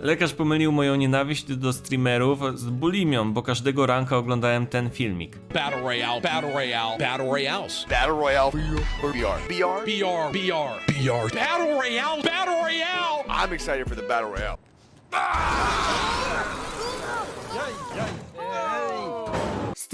Lekarz pomylił moją nienawiść do streamerów z bulimią, bo każdego ranka oglądałem ten filmik. Battle Royale, Battle Royale, Battle Royales. Battle Royale BR? BR? BR, BR, BR. Battle Royale, Battle Royale! I'm excited for the Battle Royale.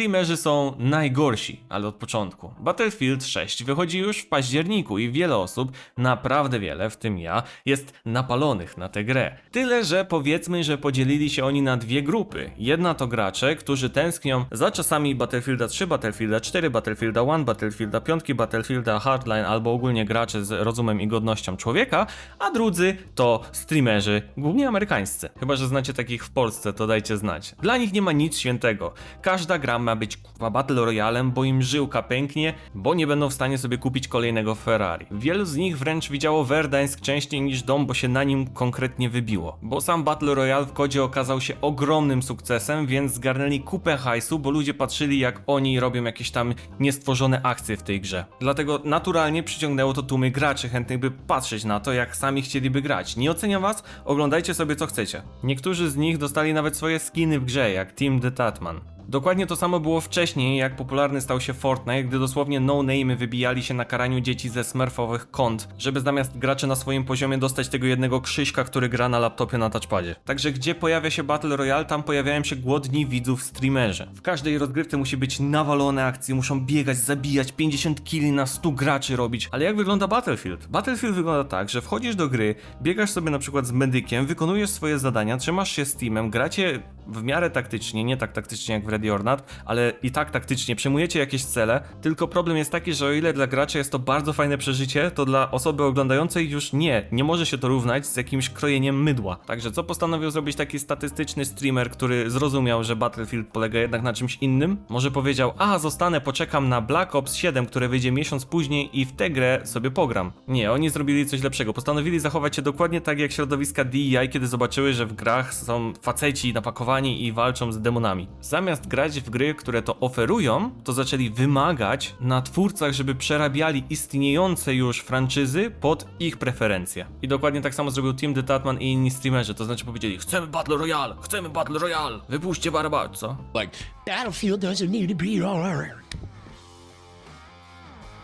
Streamerzy są najgorsi, ale od początku. Battlefield 6 wychodzi już w październiku i wiele osób, naprawdę wiele, w tym ja, jest napalonych na tę grę. Tyle, że powiedzmy, że podzielili się oni na dwie grupy. Jedna to gracze, którzy tęsknią za czasami Battlefielda 3, Battlefielda 4, Battlefielda 1, Battlefielda 5, Battlefielda Hardline albo ogólnie gracze z rozumem i godnością człowieka, a drudzy to streamerzy, głównie amerykańscy. Chyba, że znacie takich w Polsce, to dajcie znać. Dla nich nie ma nic świętego. Każda gra ma być kurwa Battle Royalem, bo im żyłka pęknie, bo nie będą w stanie sobie kupić kolejnego Ferrari. Wielu z nich wręcz widziało Verdansk częściej niż dom, bo się na nim konkretnie wybiło. Bo sam Battle Royale w kodzie okazał się ogromnym sukcesem, więc zgarnęli kupę hajsu, bo ludzie patrzyli jak oni robią jakieś tam niestworzone akcje w tej grze. Dlatego naturalnie przyciągnęło to tłumy graczy chętnych by patrzeć na to, jak sami chcieliby grać. Nie oceniam was, oglądajcie sobie co chcecie. Niektórzy z nich dostali nawet swoje skiny w grze, jak Team the Tatman. Dokładnie to samo było wcześniej, jak popularny stał się Fortnite, gdy dosłownie no-name wybijali się na karaniu dzieci ze smurfowych kont, żeby zamiast graczy na swoim poziomie dostać tego jednego krzyśka, który gra na laptopie na touchpadzie. Także gdzie pojawia się Battle Royale, tam pojawiają się głodni widzów streamerzy. W każdej rozgrywce musi być nawalone akcje, muszą biegać, zabijać, 50 killi na 100 graczy robić. Ale jak wygląda Battlefield? Battlefield wygląda tak, że wchodzisz do gry, biegasz sobie na przykład z medykiem, wykonujesz swoje zadania, trzymasz się z teamem, gracie w miarę taktycznie, nie tak taktycznie jak w Ready or Not, ale i tak taktycznie, przejmujecie jakieś cele, tylko problem jest taki, że o ile dla gracza jest to bardzo fajne przeżycie, to dla osoby oglądającej już nie, nie może się to równać z jakimś krojeniem mydła. Także co postanowił zrobić taki statystyczny streamer, który zrozumiał, że Battlefield polega jednak na czymś innym? Może powiedział, a zostanę, poczekam na Black Ops 7, które wyjdzie miesiąc później i w tę grę sobie pogram. Nie, oni zrobili coś lepszego, postanowili zachować się dokładnie tak jak środowiska DEI, kiedy zobaczyły, że w grach są faceci napakowani i walczą z demonami. Zamiast grać w gry, które to oferują, to zaczęli wymagać na twórcach, żeby przerabiali istniejące już franczyzy pod ich preferencje. I dokładnie tak samo zrobił Team The Tatman i inni streamerzy, to znaczy powiedzieli chcemy Battle Royale, chcemy Battle Royale, wypuśćcie Barbat, co? Like, Battlefield doesn't need to be right.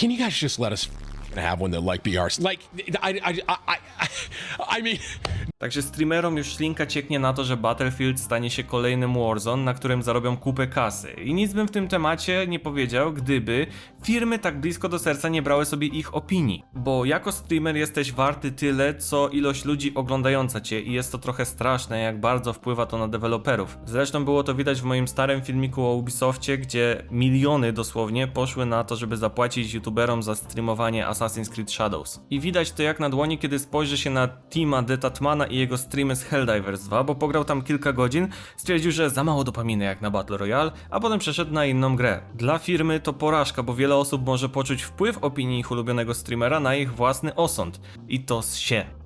Can you guys just let us have one that like BRs? Like, I, I, I, I, I mean, Także streamerom już ślinka cieknie na to, że Battlefield stanie się kolejnym Warzone, na którym zarobią kupę kasy. I nic bym w tym temacie nie powiedział, gdyby firmy tak blisko do serca nie brały sobie ich opinii. Bo jako streamer jesteś warty tyle, co ilość ludzi oglądająca cię i jest to trochę straszne, jak bardzo wpływa to na deweloperów. Zresztą było to widać w moim starym filmiku o Ubisoftie, gdzie miliony dosłownie poszły na to, żeby zapłacić youtuberom za streamowanie Assassin's Creed Shadows. I widać to jak na dłoni, kiedy spojrzy się na Tima The I jego streamy z Helldivers 2, bo pograł tam kilka godzin, stwierdził, że za mało dopaminy jak na Battle Royale, a potem przeszedł na inną grę. Dla firmy to porażka, bo wiele osób może poczuć wpływ opinii ich ulubionego streamera na ich własny osąd. I to z się.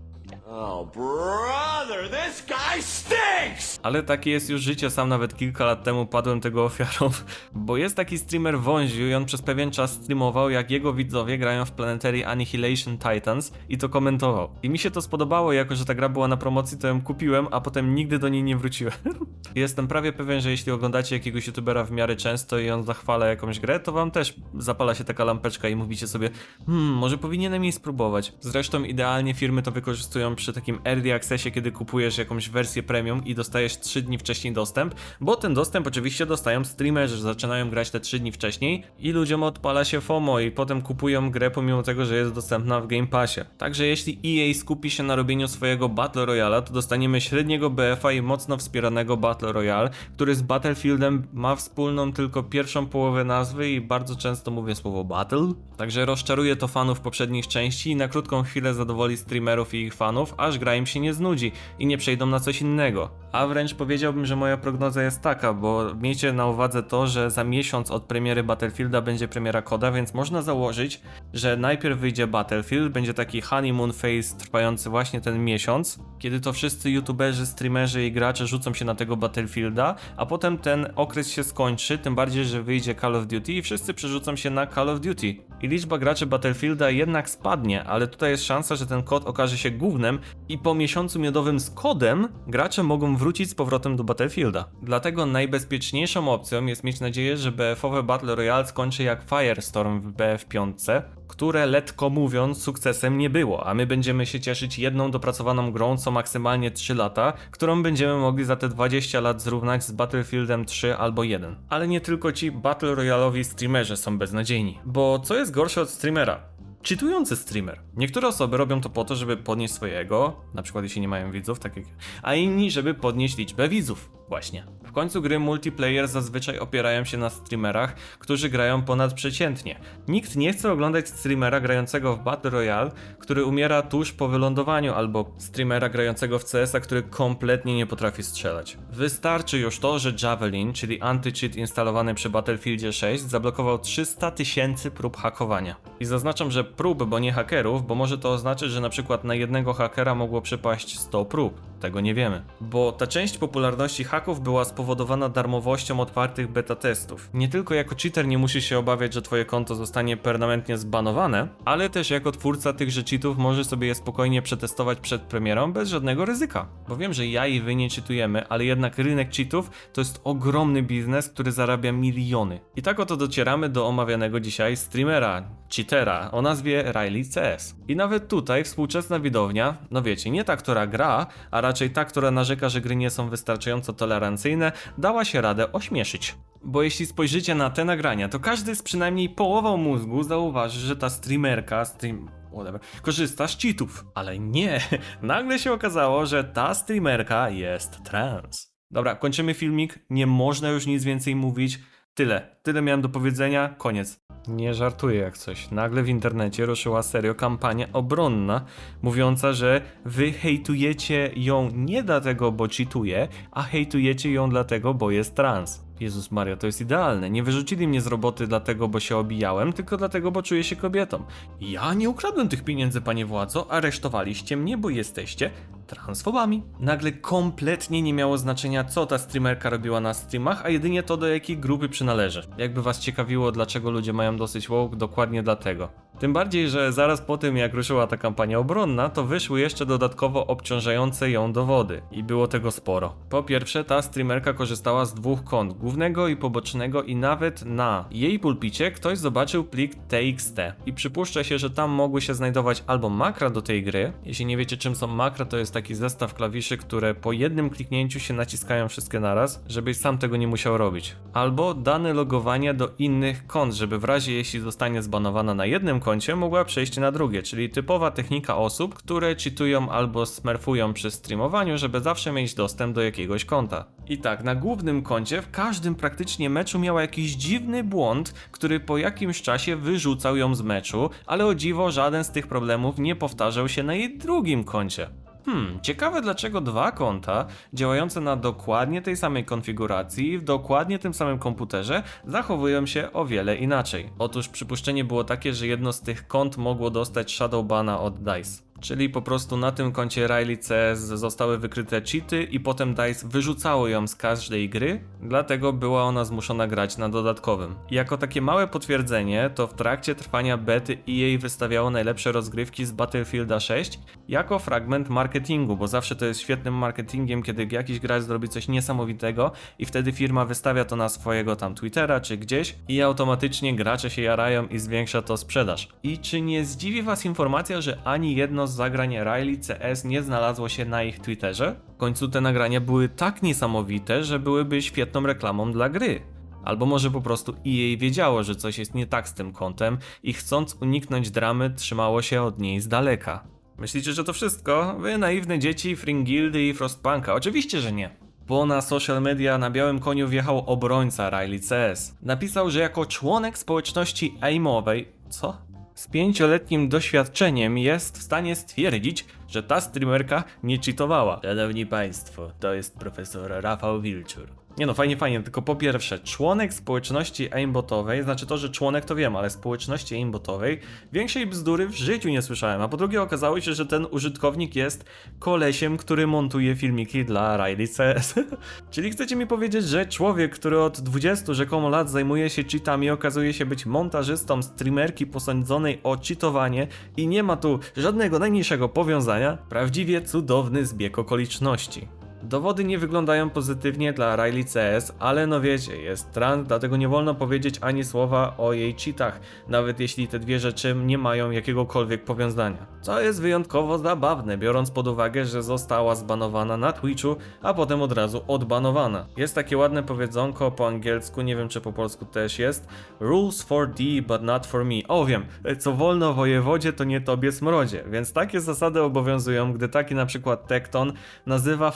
Oh, brother, this guy stinks! Ale takie jest już życie, sam nawet kilka lat temu padłem tego ofiarą, bo jest taki streamer Wąziu i on przez pewien czas streamował, jak jego widzowie grają w Planetary Annihilation Titans i to komentował. I mi się to spodobało, jako że ta gra była na promocji, to ją kupiłem, a potem nigdy do niej nie wróciłem. Jestem prawie pewien, że jeśli oglądacie jakiegoś youtubera w miarę często i on zachwala jakąś grę, to wam też zapala się taka lampeczka i mówicie sobie, hmm, może powinienem jej spróbować. Zresztą idealnie firmy to wykorzystują takim early accessie, kiedy kupujesz jakąś wersję premium i dostajesz 3 dni wcześniej dostęp, bo ten dostęp oczywiście dostają streamerzy, zaczynają grać te 3 dni wcześniej i ludziom odpala się FOMO i potem kupują grę pomimo tego, że jest dostępna w Game Passie. Także jeśli EA skupi się na robieniu swojego Battle Royale, to dostaniemy średniego BF-a i mocno wspieranego Battle Royale, który z Battlefieldem ma wspólną tylko pierwszą połowę nazwy i bardzo często mówię słowo Battle. Także rozczaruje to fanów poprzednich części i na krótką chwilę zadowoli streamerów i ich fanów, aż gra im się nie znudzi i nie przejdą na coś innego. A wręcz powiedziałbym, że moja prognoza jest taka, bo miejcie na uwadze to, że za miesiąc od premiery Battlefielda będzie premiera koda, więc można założyć, że najpierw wyjdzie Battlefield, będzie taki honeymoon phase trwający właśnie ten miesiąc, kiedy to wszyscy youtuberzy, streamerzy i gracze rzucą się na tego Battlefielda, a potem ten okres się skończy, tym bardziej, że wyjdzie Call of Duty i wszyscy przerzucą się na Call of Duty. I liczba graczy Battlefielda jednak spadnie, ale tutaj jest szansa, że ten kod okaże się głównym i po miesiącu miodowym z kodem gracze mogą wrócić z powrotem do Battlefielda. Dlatego najbezpieczniejszą opcją jest mieć nadzieję, że BF-owe Battle Royale skończy jak Firestorm w BF5, które letko mówiąc sukcesem nie było, a my będziemy się cieszyć jedną dopracowaną grą co maksymalnie 3 lata, którą będziemy mogli za te 20 lat zrównać z Battlefieldem 3 albo 1. Ale nie tylko ci Battle Royalowi streamerzy są beznadziejni, bo co jest gorsze od streamera? Czytujący streamer. Niektóre osoby robią to po to, żeby podnieść swojego, na przykład jeśli nie mają widzów, tak jak a inni, żeby podnieść liczbę widzów. Właśnie. W końcu gry multiplayer zazwyczaj opierają się na streamerach, którzy grają ponadprzeciętnie. Nikt nie chce oglądać streamera grającego w Battle Royale, który umiera tuż po wylądowaniu, albo streamera grającego w CS-a, który kompletnie nie potrafi strzelać. Wystarczy już to, że Javelin, czyli anti-cheat instalowany przy Battlefieldzie 6, zablokował 300 tysięcy prób hakowania. I zaznaczam, że prób, bo nie hakerów, bo może to oznaczać, że na przykład na jednego hakera mogło przypaść 100 prób. Tego nie wiemy. Bo ta część popularności haków była spowodowana darmowością otwartych beta testów. Nie tylko jako cheater nie musisz się obawiać, że twoje konto zostanie permanentnie zbanowane, ale też jako twórca tychże cheatów możesz sobie je spokojnie przetestować przed premierą bez żadnego ryzyka. Bo wiem, że ja i wy nie cheatujemy, ale jednak rynek cheatów to jest ogromny biznes, który zarabia miliony. I tak oto docieramy do omawianego dzisiaj streamera, cheatera o nazwie Riley CS. I nawet tutaj współczesna widownia, no wiecie, nie ta, która gra, a raczej ta, która narzeka, że gry nie są wystarczająco tolerancyjne, dała się radę ośmieszyć. Bo jeśli spojrzycie na te nagrania, to każdy z przynajmniej połową mózgu zauważy, że ta streamerka, stream... Whatever, korzysta z cheatów. Ale nie, nagle się okazało, że ta streamerka jest trans. Dobra, kończymy filmik, nie można już nic więcej mówić. Tyle, tyle miałem do powiedzenia, koniec. Nie żartuję jak coś. Nagle w internecie ruszyła serio kampania obronna, mówiąca, że wy hejtujecie ją nie dlatego, bo cheatuje, a hejtujecie ją dlatego, bo jest trans. Jezus Maria, to jest idealne. Nie wyrzucili mnie z roboty dlatego, bo się obijałem, tylko dlatego, bo czuję się kobietą. Ja nie ukradłem tych pieniędzy, panie władzo, aresztowaliście mnie, bo jesteście transfobami. Nagle kompletnie nie miało znaczenia, co ta streamerka robiła na streamach, a jedynie to, do jakiej grupy przynależy. Jakby was ciekawiło, dlaczego ludzie mają dosyć woke, dokładnie dlatego. Tym bardziej, że zaraz po tym, jak ruszyła ta kampania obronna, to wyszły jeszcze dodatkowo obciążające ją dowody. I było tego sporo. Po pierwsze, ta streamerka korzystała z dwóch kont, głównego i pobocznego i nawet na jej pulpicie ktoś zobaczył plik TXT. I przypuszcza się, że tam mogły się znajdować albo makra do tej gry. Jeśli nie wiecie czym są makra, to jest taki zestaw klawiszy, które po jednym kliknięciu się naciskają wszystkie naraz, żebyś sam tego nie musiał robić. Albo dane logowania do innych kont, żeby w razie jeśli zostanie zbanowana na jednym koncie, mogła przejść na drugie, czyli typowa technika osób, które cheatują albo smurfują przy streamowaniu, żeby zawsze mieć dostęp do jakiegoś konta. I tak, na głównym koncie w każdym praktycznie meczu miała jakiś dziwny błąd, który po jakimś czasie wyrzucał ją z meczu, ale o dziwo żaden z tych problemów nie powtarzał się na jej drugim koncie. Hmm, ciekawe dlaczego dwa konta działające na dokładnie tej samej konfiguracji w dokładnie tym samym komputerze zachowują się o wiele inaczej. Otóż przypuszczenie było takie, że jedno z tych kont mogło dostać Shadowbana od DICE. Czyli po prostu na tym koncie Riley CS zostały wykryte cheaty i potem DICE wyrzucało ją z każdej gry, dlatego była ona zmuszona grać na dodatkowym. Jako takie małe potwierdzenie, to w trakcie trwania bety EA wystawiało najlepsze rozgrywki z Battlefielda 6 jako fragment marketingu, bo zawsze to jest świetnym marketingiem, kiedy jakiś gracz zrobi coś niesamowitego i wtedy firma wystawia to na swojego tam Twittera czy gdzieś i automatycznie gracze się jarają i zwiększa to sprzedaż. I czy nie zdziwi was informacja, że ani jedno z zagrań Riley CS nie znalazło się na ich Twitterze? W końcu te nagrania były tak niesamowite, że byłyby świetną reklamą dla gry. Albo może po prostu EA wiedziało, że coś jest nie tak z tym kontem i chcąc uniknąć dramy trzymało się od niej z daleka. Myślicie, że to wszystko? Wy naiwne dzieci Fringildy i Frostpunka? Oczywiście, że nie. Bo na social media na białym koniu wjechał obrońca Riley CS. Napisał, że jako członek społeczności aimowej... Co? Z pięcioletnim doświadczeniem jest w stanie stwierdzić, że ta streamerka nie cheatowała. Szanowni Państwo, to jest profesor Rafał Wilczur. Nie no, fajnie, fajnie, tylko po pierwsze, członek społeczności aimbotowej, znaczy to, że członek to wiem, ale społeczności aimbotowej, większej bzdury w życiu nie słyszałem, a po drugie okazało się, że ten użytkownik jest kolesiem, który montuje filmiki dla Riley CS. Czyli chcecie mi powiedzieć, że człowiek, który od 20 rzekomo lat zajmuje się cheatami, okazuje się być montażystą streamerki posądzonej o cheatowanie i nie ma tu żadnego najmniejszego powiązania? Prawdziwie cudowny zbieg okoliczności. Dowody nie wyglądają pozytywnie dla Riley CS, ale no wiecie, jest trans, dlatego nie wolno powiedzieć ani słowa o jej cheatach, nawet jeśli te dwie rzeczy nie mają jakiegokolwiek powiązania. Co jest wyjątkowo zabawne, biorąc pod uwagę, że została zbanowana na Twitchu, a potem od razu odbanowana. Jest takie ładne powiedzonko po angielsku, nie wiem czy po polsku też jest, rules for thee but not for me. O wiem, co wolno wojewodzie to nie tobie smrodzie, więc takie zasady obowiązują, gdy taki na przykład Tekton nazywa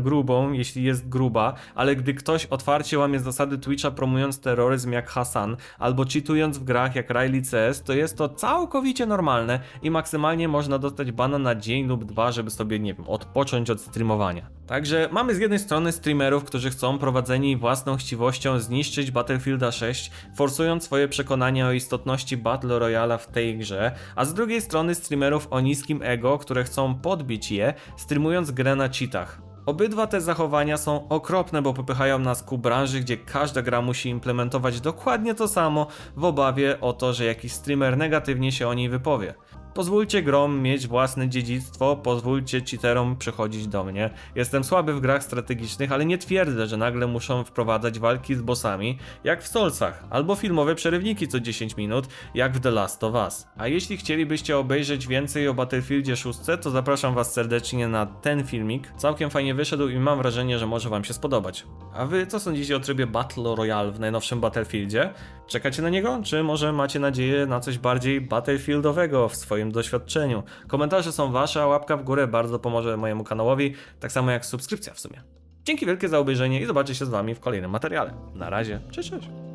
Grubą, jeśli jest gruba, ale gdy ktoś otwarcie łamie zasady Twitcha promując terroryzm jak Hasan, albo cheatując w grach jak Riley CS, to jest to całkowicie normalne i maksymalnie można dostać bana na dzień lub dwa, żeby sobie, nie wiem, odpocząć od streamowania. Także mamy z jednej strony streamerów, którzy chcą prowadzeni własną chciwością zniszczyć Battlefielda 6, forsując swoje przekonania o istotności Battle Royale'a w tej grze, a z drugiej strony streamerów o niskim ego, które chcą podbić je, streamując grę na cheatach. Obydwa te zachowania są okropne, bo popychają nas ku branży, gdzie każda gra musi implementować dokładnie to samo w obawie o to, że jakiś streamer negatywnie się o niej wypowie. Pozwólcie grom mieć własne dziedzictwo, pozwólcie cheaterom przychodzić do mnie. Jestem słaby w grach strategicznych, ale nie twierdzę, że nagle muszą wprowadzać walki z bossami, jak w Soulsach, albo filmowe przerywniki co 10 minut, jak w The Last of Us. A jeśli chcielibyście obejrzeć więcej o Battlefieldzie 6, to zapraszam was serdecznie na ten filmik. Całkiem fajnie wyszedł i mam wrażenie, że może wam się spodobać. A wy co sądzicie o trybie Battle Royale w najnowszym Battlefieldzie? Czekacie na niego? Czy może macie nadzieję na coś bardziej Battlefieldowego w swoim doświadczeniu? Komentarze są wasze, łapka w górę bardzo pomoże mojemu kanałowi, tak samo jak subskrypcja w sumie. Dzięki wielkie za obejrzenie i zobaczę się z wami w kolejnym materiale. Na razie, cześć, cześć.